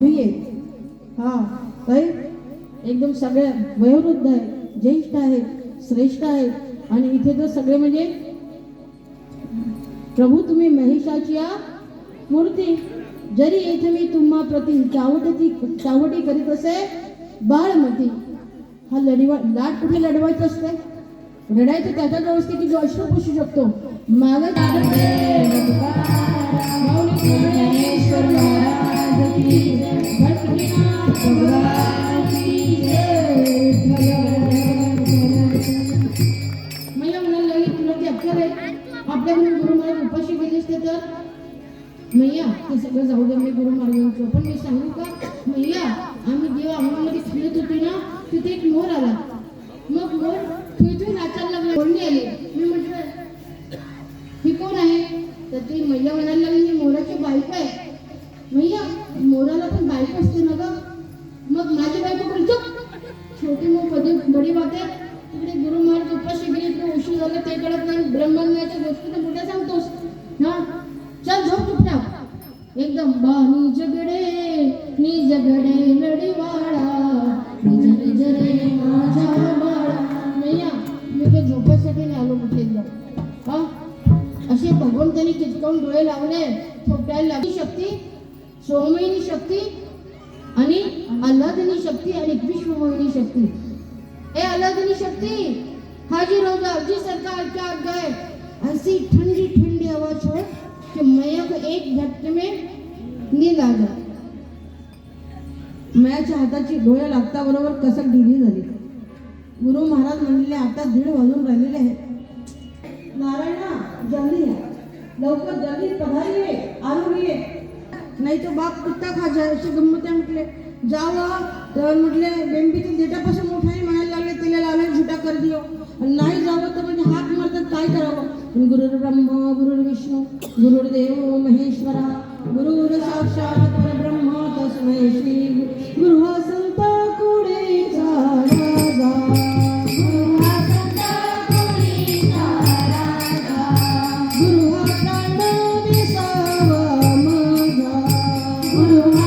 आहे हा एकदम सगळ्या वयोवृद्ध आहे ज्येष्ठ आहे श्रेष्ठ आहे. आणि इथे तर सगळे म्हणजे प्रभू तुम्ही महेशाची या मूर्ती. जरी येथे मी तुम्हा प्रति चावटी चावटी करीत असे बाळमती. हा लढवा लाट कुठे लढवायचं असते रडायचं त्याच्याजवळ असते की जो अश्रू पुसू शकतो? मागं लेक्चर आहे. आपल्याकडून गुरु महाराज उपाशी गेले असते तर? मैया ते सगळं जाऊ दे मी गुरु महाराजांचं पण मी सांगू का? मैया आम्ही जेव्हा अंगणामध्ये खेळत होतो ना तिथे एक मोर आला. मग मोर थुई नाचायला लागला. कोणी आले? मी म्हटलं ही कोण आहे? तर ती मैया म्हणायला लागली ही मोराची बायको आहे. मैया मोराला पण बायको असते ना ग? मग माझी बायको बोलतो छोटी मग कधी बडी बात आहे तिकडे गुरु महाराज उपाशी गेले उशीर झाला ते कळत नाही. ब्रह्मज्ञाच्या गोष्टी तर कुठे सांगतोस. हा? चल झोप चुपचाप एकदम बानी जगडे नी जगडे लढीवाळा निज निज रे माझा बाळा. मैया मी ते झोपासाठी नाही आलो कुठे एकदम. हा? असे भगवंतानी चिटकावून डोळे लावले. थोपटायला लागली शक्ती सोमयनी शक्ती आणि आल्हादिनी शक्ती आणि विश्वमोहिनी शक्ती. ए अल्लादनी शक्ती! हाजिर हो जाओ जी सरकार क्या गए? ऐसी ठंडी ठंडी हवा छोड़ हो कि मैया को एक झटके में नींद आ गई। मयाच्या हाताची डोळ्या लागता बरोबर कसक ढिली झाली. गुरु महाराज म्हणले आता दीड वाजून राहिलेले आहे नारायणा जल्दी या. लवकर जल्दी पधारी ये आलो ये. नाही तो बाप कुत्ता खा जाय अशी गंमत आहे म्हटले. जावं तर म्हटले बेंबीतील देठापासून मोठ्याने म्हणायला लागले तिला लावले झुटा कर दियो. नाही जावं तर म्हणजे हात मारतात काय करावं? गुरुर ब्रह्म गुरुर विष्णू गुरुर्देव महेश्वरा गुरुर साक्षात परब्रह्म तस्मै श्री गुरु संत कुडेचा राजा. गुरु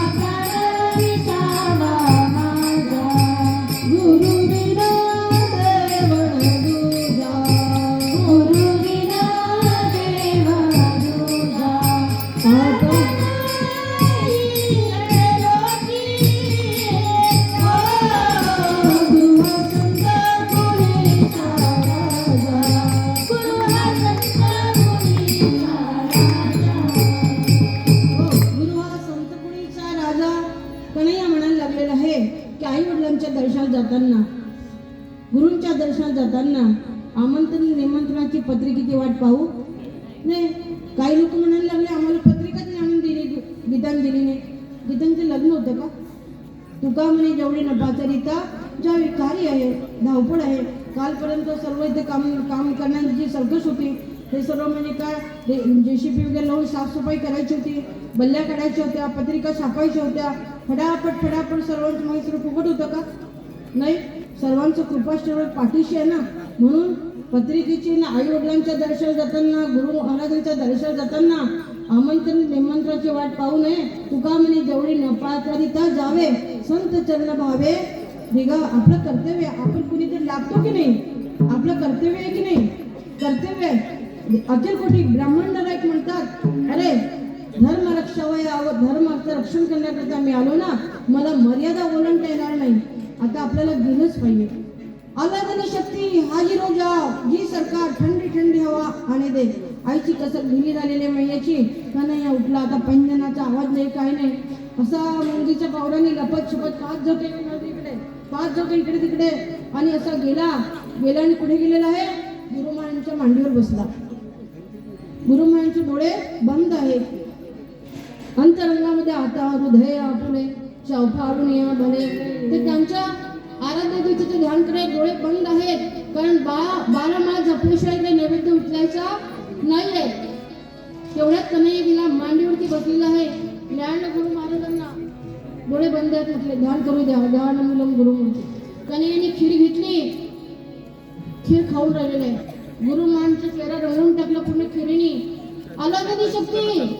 वडिलांच्या दर्शनात जाताना गुरूंच्या दर्शनात जाताना आमंत्रण निमंत्रणाची पत्रिकेची वाट पाहू? नाही काही लोक म्हणायला लागले आम्हाला पत्रिकाच नाही आणून दिली गीतांजलीने. गीतांचं लग्न होतं का? तुका म्हणे जेवढी नपाचरिता ज्या कार्य आहे धावपळ आहे कालपर्यंत सर्व इथे काम काम करण्याची जी सर्कस होती हे सर्व म्हणजे काय? जे सी पी वगैरे लावून साफसफाई करायची होती बल्ल्या काढायच्या होत्या पत्रिका छापायच्या होत्या फटाफट फटाफट सर्वांचं माहिती फुकट होतं का? नाही सर्वांचं कृपाष्टवर पाठीशी आहे ना. म्हणून पत्रिकेची ना आई वडिलांच्या दर्शन जाताना गुरु महाराजांच्या दर्शन जाताना आमंत्रण निमंत्रणाची वाट पाहू नये. तुका म्हणे जेवढी नपाचारिता जावे. संत चरण भावे निघा. आपलं कर्तव्य आपण कुणीतरी लागतो की नाही? आपलं कर्तव्य आहे की नाही? कर्तव्य आहे. अखिल कोटी ब्राह्मण नायक म्हणतात अरे धर्म रक्षावय धर्माचं रक्षण करण्याकरता मी आलो ना. मला मर्यादा ओलांडता येणार नाही. आपल्याला गेलंच पाहिजे. अलादनी शक्ती हाजी रोजा जी सरकार थंडी थंडी हवा आणि दे. आईची कसर ढिली झालेली मैयाची कन्हैया उठला आता पंजनाचा आवाज नाही काय नाही. असा मुंगीच्या पावराने लपत छपत पाच झोके इकडे. पाच झोके इकडे तिकडे. आणि असा गेला गेला आणि कुठे गेलेला आहे? गुरुमायांच्या मांडीवर बसला. गुरुमायांचे डोळे बंद आहेत अंतरंगामध्ये आता हृदय आपुले चौफाडून या भले ते त्यांच्या आराध्या ध्यान करायला डोळे बंद आहेत. कारण बा बारा माळ जपल्याशिवाय काही नैवेद्य उचलायचा नाहीये. तेवढ्याच तेवढ्यात कन्हैया मांडीवरती बसलेला आहे. ज्ञान गुरु महाराजांना डोळे बंद आहेत म्हटले ध्यान करू द्या ध्यान मुलम गुरु म्हणते. कन्हैयाने खीर घेतली. खीर खाऊन राहिलेले. गुरु महाराजांचा चेहरा रंगवून टाकला पूर्ण खिरीने. आला कधी शक्ती?